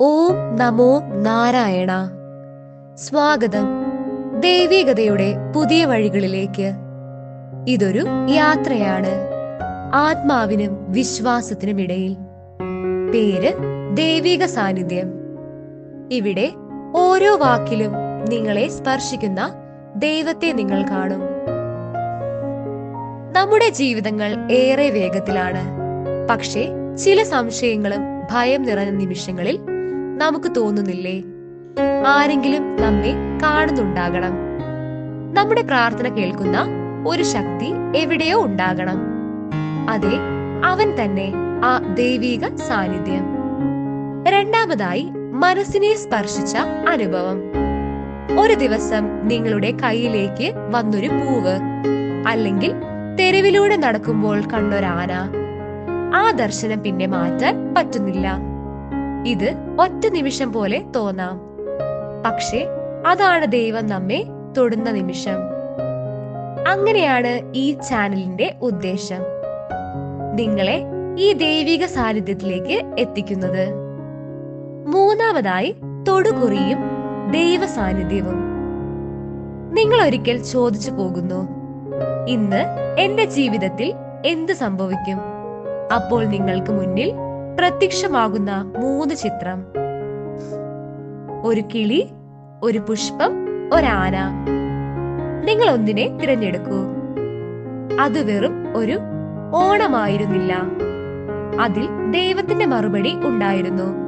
ഓം നമോ നാരായണ. സ്വാഗതം ദൈവികതയുടെ പുതിയ വഴികളിലേക്ക്. ഇതൊരു യാത്രയാണ്. ആത്മാവിനും വിശ്വാസത്തിനും ഇടയിൽ. പേര് ദൈവിക സാന്നിധ്യം. ഇവിടെ ഓരോ വാക്കിലും നിങ്ങളെ സ്പർശിക്കുന്ന ദൈവത്തെ നിങ്ങൾ കാണും. നമ്മുടെ ജീവിതങ്ങൾ ഏറെ വേഗത്തിലാണ്. പക്ഷേ ചില സംശയങ്ങളും ഭയം നിറഞ്ഞ നിമിഷങ്ങളിൽ നമുക്ക് തോന്നുന്നില്ലേ? ആരെങ്കിലും നമ്മെ കാണുന്നുണ്ടാകണം. നമ്മുടെ പ്രാർത്ഥന കേൾക്കുന്ന ഒരു ശക്തി എവിടെയോ ഉണ്ടാകണം. അതെ അവൻ തന്നെ ആ ദൈവിക സാന്നിധ്യം. രണ്ടാമതായി മനസ്സിനെ സ്പർശിച്ച അനുഭവം. ഒരു ദിവസം നിങ്ങളുടെ കയ്യിലേക്ക് വന്നൊരു പൂവ് അല്ലെങ്കിൽ തെരുവിലൂടെ നടക്കുമ്പോൾ കണ്ടൊരാന. ആ ദർശനം പിന്നെ മാറ്റാൻ പറ്റുന്നില്ല. ഇത് ഒറ്റ നിമിഷം പോലെ തോന്നാം. പക്ഷേ അതാണ് ദൈവം നമ്മെ തൊടുന്ന നിമിഷം. അങ്ങനെയാണ് ഈ ചാനലിന്റെ ഉദ്ദേശം. നിങ്ങളെ ഈ ദൈവിക സാന്നിധ്യത്തിലേക്ക് എത്തിക്കുന്നത്. മൂന്നാമതായി തൊടുകുറിയും ദൈവ സാന്നിധ്യവും നിങ്ങൾ ഒരിക്കൽ ചോദിച്ചു പോകുന്നു ഇന്ന് എന്റെ ജീവിതത്തിൽ എന്ത് സംഭവിക്കും? അപ്പോൾ നിങ്ങൾക്ക് മുന്നിൽ പ്രത്യക്ഷമാകുന്ന മൂന്ന് ചിത്രം. ഒരു കിളി ഒരു പുഷ്പം ഒരാന. നിങ്ങൾ ഒന്നിനെ തിരഞ്ഞെടുക്കൂ. അത് വെറും ഒരു ഓണമായിരുന്നില്ല. അതിൽ ദൈവത്തിന്റെ മറുപടി ഉണ്ടായിരുന്നു.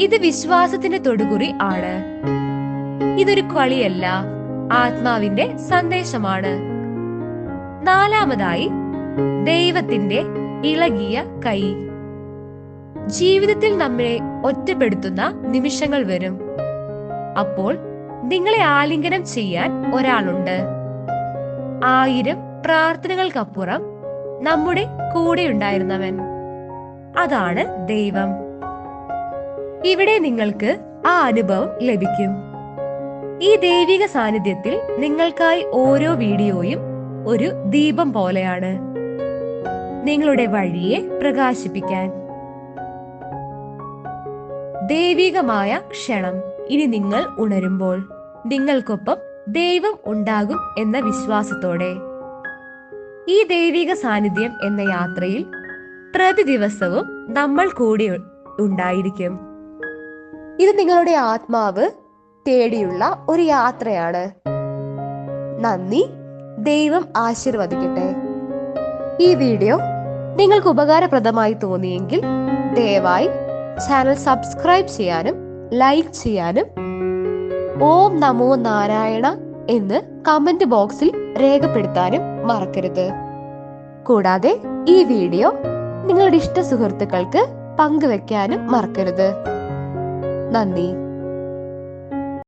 ഇത് വിശ്വാസത്തിന്റെ തൊടുകുറി ആണ്. ഇതൊരു കളിയല്ല ആത്മാവിന്റെ സന്ദേശമാണ്. നാലാമതായി ദൈവത്തിന്റെ ഇളകിയ കൈ. ജീവിതത്തിൽ നമ്മളെ ഒറ്റപ്പെടുത്തുന്ന നിമിഷങ്ങൾ വരും. അപ്പോൾ നിങ്ങളെ ആലിംഗനം ചെയ്യാൻ ഒരാളുണ്ട്. ആയിരം പ്രാർത്ഥനകൾക്കപ്പുറം നമ്മുടെ കൂടെ ഉണ്ടായിരുന്നവൻ. അതാണ് ദൈവം. ഇവിടെ നിങ്ങൾക്ക് ആ അനുഭവം ലഭിക്കും. ഈ ദൈവിക സാന്നിധ്യത്തിൽ നിങ്ങൾക്കായി ഓരോ വീഡിയോയും ഒരു ദീപം പോലെയാണ്. നിങ്ങളുടെ വഴിയെ പ്രകാശിപ്പിക്കാൻ. ദൈവികമായ ക്ഷണം ഇനി നിങ്ങൾ ഉണരുമ്പോൾ നിങ്ങൾക്കൊപ്പം ദൈവം ഉണ്ടാകും എന്ന വിശ്വാസത്തോടെ. ഈ ദൈവിക സാന്നിധ്യം എന്ന യാത്രയിൽ പ്രതി ദിവസവും നമ്മൾ കൂടി ഉണ്ടായിരിക്കും. ഇത് നിങ്ങളുടെ ആത്മാവ് തേടിയുള്ള ഒരു യാത്രയാണ്. നന്ദി. ദൈവം ആശീർവദിക്കട്ടെ. ഈ വീഡിയോ നിങ്ങൾക്ക് ഉപകാരപ്രദമായി തോന്നിയെങ്കിൽ ദയവായി ചാനൽ സബ്സ്ക്രൈബ് ചെയ്യാനും ലൈക്ക് ചെയ്യാനും ഓം നമോ നാരായണ എന്ന് കമന്റ് ബോക്സിൽ രേഖപ്പെടുത്താനും മറക്കരുത്. കൂടാതെ ഈ വീഡിയോ നിങ്ങളുടെ ഇഷ്ട സുഹൃത്തുക്കൾക്ക് പങ്കുവെക്കാനും മറക്കരുത്. നന്ദി.